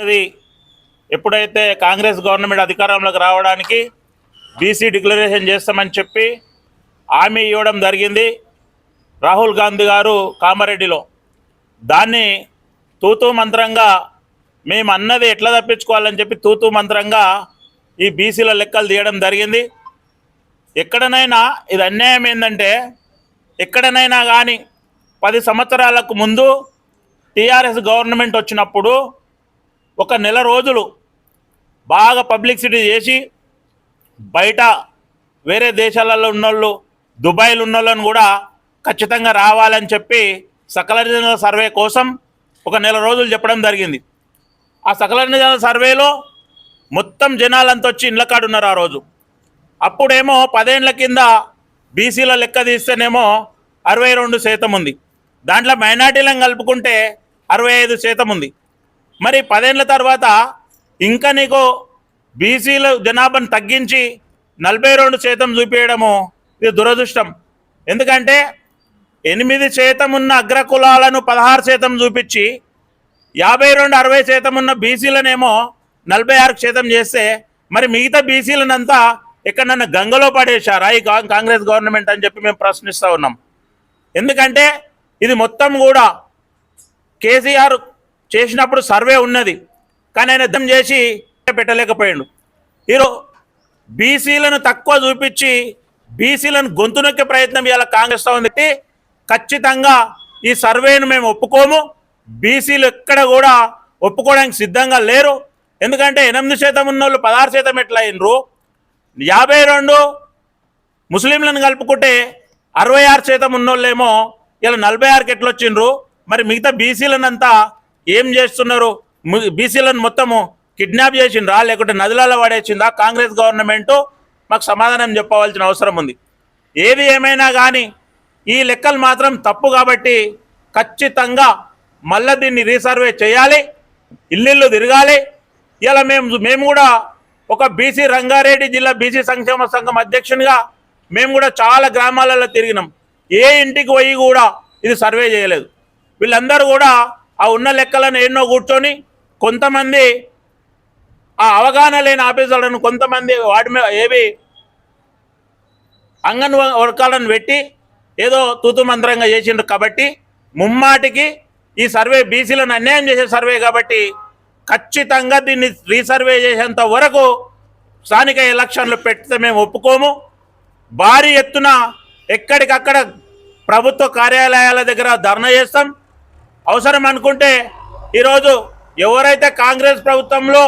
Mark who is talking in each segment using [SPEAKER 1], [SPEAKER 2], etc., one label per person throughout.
[SPEAKER 1] అది ఎప్పుడైతే కాంగ్రెస్ గవర్నమెంట్ అధికారంలోకి రావడానికి బీసీ డిక్లరేషన్ చేస్తామని చెప్పి హామీ ఇవ్వడం జరిగింది. రాహుల్ గాంధీ గారు కామారెడ్డిలో. దాన్ని తూతూ మంత్రంగా మేము అన్నది ఎట్లా తప్పించుకోవాలని చెప్పి తూతూ మంత్రంగా ఈ బీసీల లెక్కలు తీయడం జరిగింది. ఎక్కడనైనా ఇది అన్యాయం ఏంటంటే ఎక్కడనైనా కానీ పది సంవత్సరాలకు ముందు టీఆర్ఎస్ గవర్నమెంట్ వచ్చినప్పుడు ఒక నెల రోజులు బాగా పబ్లిసిటీ చేసి బయట వేరే దేశాలలో ఉన్నోళ్ళు దుబాయ్లో ఉన్నోళ్ళని కూడా ఖచ్చితంగా రావాలని చెప్పి సకల జనుల సర్వే కోసం ఒక నెల రోజులు చెప్పడం జరిగింది. ఆ సకల జనుల సర్వేలో మొత్తం జనాలంతా వచ్చి ఇండ్ల కాడు ఉన్నారు ఆ రోజు. అప్పుడేమో పదేండ్ల కింద బీసీల లెక్క తీస్తేనేమో అరవై రెండు శాతం ఉంది. దాంట్లో మైనార్టీలను కలుపుకుంటే అరవై ఐదు శాతం ఉంది. మరి పదేండ్ల తర్వాత ఇంకా నీకు బీసీల జనాభాను తగ్గించి నలభై రెండు శాతం చూపించడము ఇది దురదృష్టం. ఎందుకంటే ఎనిమిది శాతం ఉన్న అగ్రకులాలను పదహారు శాతం చూపించి యాభై రెండు అరవై శాతం ఉన్న బీసీలనేమో నలభై ఆరు శాతం చేస్తే మరి మిగతా బీసీలనంతా ఎక్కడన్నా గంగలో పడేశారా ఈ కాంగ్రెస్ గవర్నమెంట్ అని చెప్పి మేము ప్రశ్నిస్తూ ఉన్నాం. ఎందుకంటే ఇది మొత్తం కూడా కేసీఆర్ చేసినప్పుడు సర్వే ఉన్నది. కానీ ఆయన దమ్ చేసి పెట్టలేకపోయాడు. ఈరోజు బీసీలను తక్కువ చూపించి బీసీలను గొంతు నొక్కే ప్రయత్నం ఇవాళ కాంగ్రెస్ ఉంది. ఖచ్చితంగా ఈ సర్వేను మేము ఒప్పుకోము. బీసీలు ఎక్కడ కూడా ఒప్పుకోవడానికి సిద్ధంగా లేరు. ఎందుకంటే ఎనిమిది శాతం ఉన్న వాళ్ళు పదహారు శాతం ఎట్లా అయినరు యాభై రెండు ముస్లింలను కలుపుకుంటే అరవై ఆరు శాతం ఉన్నోళ్ళేమో ఇలా నలభై ఆరుకి ఎట్లొచ్చిండ్రు? మరి మిగతా బీసీలనంతా ఏం చేస్తున్నారు? బీసీలను మొత్తము కిడ్నాప్ చేసిండ్రా? లేకుంటే నదులలో పడేసిందా కాంగ్రెస్ గవర్నమెంటు? మాకు సమాధానం చెప్పవలసిన అవసరం ఉంది. ఏది ఏమైనా కానీ ఈ లెక్కలు మాత్రం తప్పు కాబట్టి ఖచ్చితంగా మళ్ళీ దీన్ని రీసర్వే చేయాలి. ఇల్లు తిరగాలి. ఇలా మేము మేము కూడా ఒక బీసీ రంగారెడ్డి జిల్లా బీసీ సంక్షేమ సంఘం అధ్యక్షునిగా మేము కూడా చాలా గ్రామాలలో తిరిగినాం. ఏ ఇంటికి పోయి కూడా ఇది సర్వే చేయలేదు. వీళ్ళందరూ కూడా ఆ ఉన్న లెక్కలను ఎన్నో కూర్చొని కొంతమంది ఆ అవగాహన లేని ఆఫీసర్లను కొంతమంది వాటి మీద ఏవి అంగన్ వర్గాలను పెట్టి ఏదో తూతు మంత్రంగా చేసిండ్రు కాబట్టి ముమ్మాటికి ఈ సర్వే బీసీలను అన్యాయం చేసే సర్వే కాబట్టి ఖచ్చితంగా దీన్ని రీసర్వే చేసేంత వరకు స్థానిక ఎలక్షన్లు పెడితే మేము ఒప్పుకోము. భారీ ఎత్తున ఎక్కడికక్కడ ప్రభుత్వ కార్యాలయాల దగ్గర ధర్నా చేస్తాం. అవసరం అనుకుంటే ఈరోజు ఎవరైతే కాంగ్రెస్ ప్రభుత్వంలో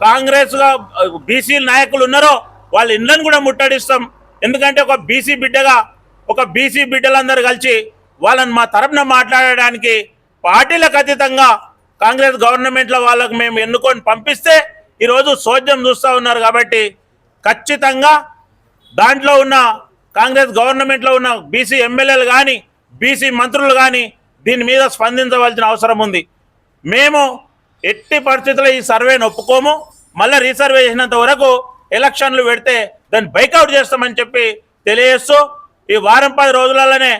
[SPEAKER 1] కాంగ్రెస్గా బీసీ నాయకులు ఉన్నారో వాళ్ళ ఇళ్ళను కూడా ముట్టడిస్తాం. ఎందుకంటే ఒక బీసీ బిడ్డగా ఒక బీసీ బిడ్డలందరూ కలిసి వాళ్ళని మా తరపున మాట్లాడడానికి పార్టీలకు అతీతంగా కాంగ్రెస్ గవర్నమెంట్లో వాళ్ళకు మేము ఎన్నుకొని పంపిస్తే ఈరోజు సోద్యం చూస్తూ ఉన్నారు కాబట్టి ఖచ్చితంగా దాంట్లో ఉన్న కాంగ్రెస్ గవర్నమెంట్లో ఉన్న బీసీ ఎమ్మెల్యేలు కానీ బీసీ మంత్రులు కానీ దీని మీద స్పందించవలసిన అవసరం ఉంది. మేము ఎట్టి పరిస్థితుల్లో ఈ సర్వేను ఒప్పుకోము. మళ్ళీ రీసర్వే చేసినంత వరకు ఎలక్షన్లు పెడితే దాన్ని బైకౌట్ చేస్తామని చెప్పి తెలియజేస్తూ ఈ వారం పది రోజులలోనే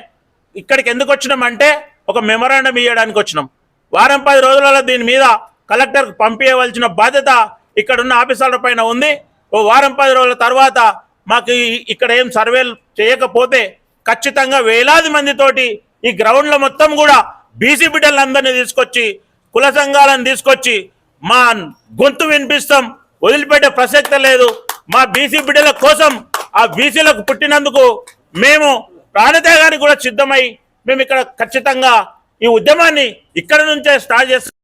[SPEAKER 1] ఇక్కడికి ఎందుకు వచ్చినామంటే ఒక మెమరాండం ఇవ్వడానికి వచ్చినాం. వారం పది రోజులలో దీని మీద కలెక్టర్కి పంపించవలసిన బాధ్యత ఇక్కడ ఉన్న ఆఫీసర్ల పైన ఉంది. ఓ వారం పది రోజుల తర్వాత మాకు ఇక్కడ ఏం సర్వేలు చేయకపోతే ఖచ్చితంగా వేలాది మందితోటి ఈ గ్రౌండ్లో మొత్తం కూడా బీసీ బిడ్డలందరినీ తీసుకొచ్చి కుల సంఘాలను తీసుకొచ్చి మా గొంతు వినిపిస్తాం. వదిలిపెట్టే ప్రసక్తి లేదు. మా బీసీ బిడ్డల కోసం ఆ బీసీలకు పుట్టినందుకు మేము ప్రాణత్యాగానికి కూడా సిద్ధమై మేము ఇక్కడ ఖచ్చితంగా ఈ ఉద్యమాన్ని ఇక్కడ నుంచే స్టార్ట్ చేస్తాం.